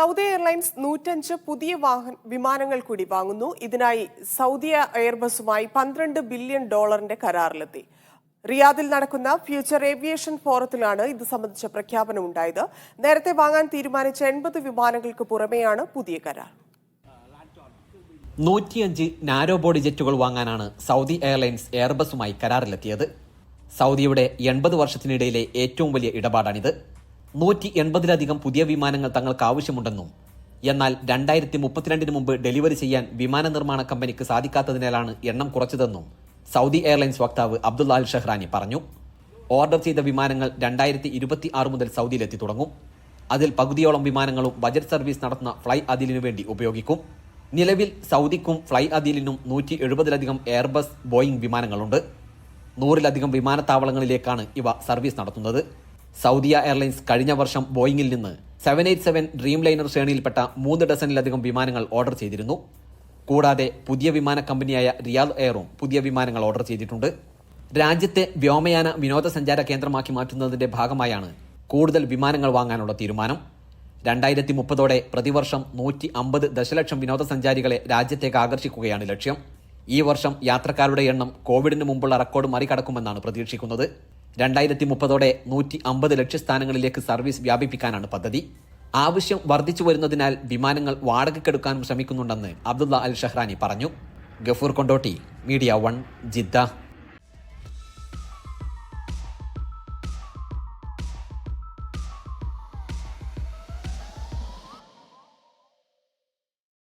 Saudi airlines നൂറ്റഞ്ച് പുതിയ വാഹന വിമാനങ്ങൾ കൂടി വാങ്ങുന്നു. ഇതിനായി സൗദി എയർബസുമായി പന്ത്രണ്ട് ബില്യൺ ഡോളറിന്റെ കരാറിലെത്തി. റിയാദിൽ നടക്കുന്ന ഫ്യൂച്ചർ ഏവിയേഷൻ ഫോറത്തിലാണ് ഇത് സംബന്ധിച്ച പ്രഖ്യാപനം ഉണ്ടായത്. നേരത്തെ വാങ്ങാൻ തീരുമാനിച്ച എൺപത് വിമാനങ്ങൾക്ക് പുറമെയാണ് പുതിയ കരാർ. നൂറ്റിയഞ്ച് നാരോ ബോഡി ജെറ്റുകൾ വാങ്ങാനാണ് സൗദി എയർലൈൻസ് എയർബസുമായി കരാറിലെത്തിയത്. സൗദിയുടെ എൺപത് വർഷത്തിനിടയിലെ ഏറ്റവും വലിയ ഇടപാടാണിത്. നൂറ്റി എൺപതിലധികം പുതിയ വിമാനങ്ങൾ തങ്ങൾക്ക് ആവശ്യമുണ്ടെന്നും എന്നാൽ രണ്ടായിരത്തി മുപ്പത്തിരണ്ടിന് മുമ്പ് ഡെലിവറി ചെയ്യാൻ വിമാന നിർമ്മാണ കമ്പനിക്ക് സാധിക്കാത്തതിനാലാണ് എണ്ണം കുറച്ചതെന്നും സൗദി എയർലൈൻസ് വക്താവ് അബ്ദുള്ള അൽ ഷെഹ്റാനി പറഞ്ഞു. ഓർഡർ ചെയ്ത വിമാനങ്ങൾ രണ്ടായിരത്തി ഇരുപത്തി ആറ് മുതൽ സൗദിയിലെത്തി തുടങ്ങും. അതിൽ പകുതിയോളം വിമാനങ്ങളും ബജറ്റ് സർവീസ് നടത്തുന്ന ഫ്ലൈ അതിലിനു വേണ്ടി ഉപയോഗിക്കും. നിലവിൽ സൗദിക്കും ഫ്ലൈ അതിലിനും നൂറ്റി എഴുപതിലധികം എയർബസ് ബോയിംഗ് വിമാനങ്ങളുണ്ട്. നൂറിലധികം വിമാനത്താവളങ്ങളിലേക്കാണ് ഇവ സർവീസ് നടത്തുന്നത്. സൗദിയ എയർലൈൻസ് കഴിഞ്ഞ വർഷം ബോയിങ്ങിൽ നിന്ന് seven eight seven Dreamliner ശ്രേണിയിൽപ്പെട്ട മൂന്ന് ഡസനിലധികം വിമാനങ്ങൾ ഓർഡർ ചെയ്തിരുന്നു. കൂടാതെ പുതിയ വിമാന കമ്പനിയായ റിയാദ് എയറും പുതിയ വിമാനങ്ങൾ ഓർഡർ ചെയ്തിട്ടുണ്ട്. രാജ്യത്തെ വ്യോമയാന വിനോദസഞ്ചാര കേന്ദ്രമാക്കി മാറ്റുന്നതിന്റെ ഭാഗമായാണ് കൂടുതൽ വിമാനങ്ങൾ വാങ്ങാനുള്ള തീരുമാനം. രണ്ടായിരത്തി മുപ്പതോടെ പ്രതിവർഷം നൂറ്റി അമ്പത് ദശലക്ഷം വിനോദസഞ്ചാരികളെ രാജ്യത്തേക്ക് ആകർഷിക്കുകയാണ് ലക്ഷ്യം. ഈ വർഷം യാത്രക്കാരുടെ എണ്ണം കോവിഡിന് മുമ്പുള്ള റെക്കോർഡ് മറികടക്കുമെന്നാണ് പ്രതീക്ഷിക്കുന്നത്. രണ്ടായിരത്തി മുപ്പതോടെ നൂറ്റി അമ്പത് ലക്ഷ്യസ്ഥാനങ്ങളിലേക്ക് സർവീസ് വ്യാപിപ്പിക്കാനാണ് പദ്ധതി. ആവശ്യം വർദ്ധിച്ചു വരുന്നതിനാൽ വിമാനങ്ങൾ വാടകയ്ക്കെടുക്കാനും ശ്രമിക്കുന്നുണ്ടെന്ന് അബ്ദുള്ള അൽ ഷഹ്റാനി പറഞ്ഞു. Gafoor Kondotty media one Jeddah.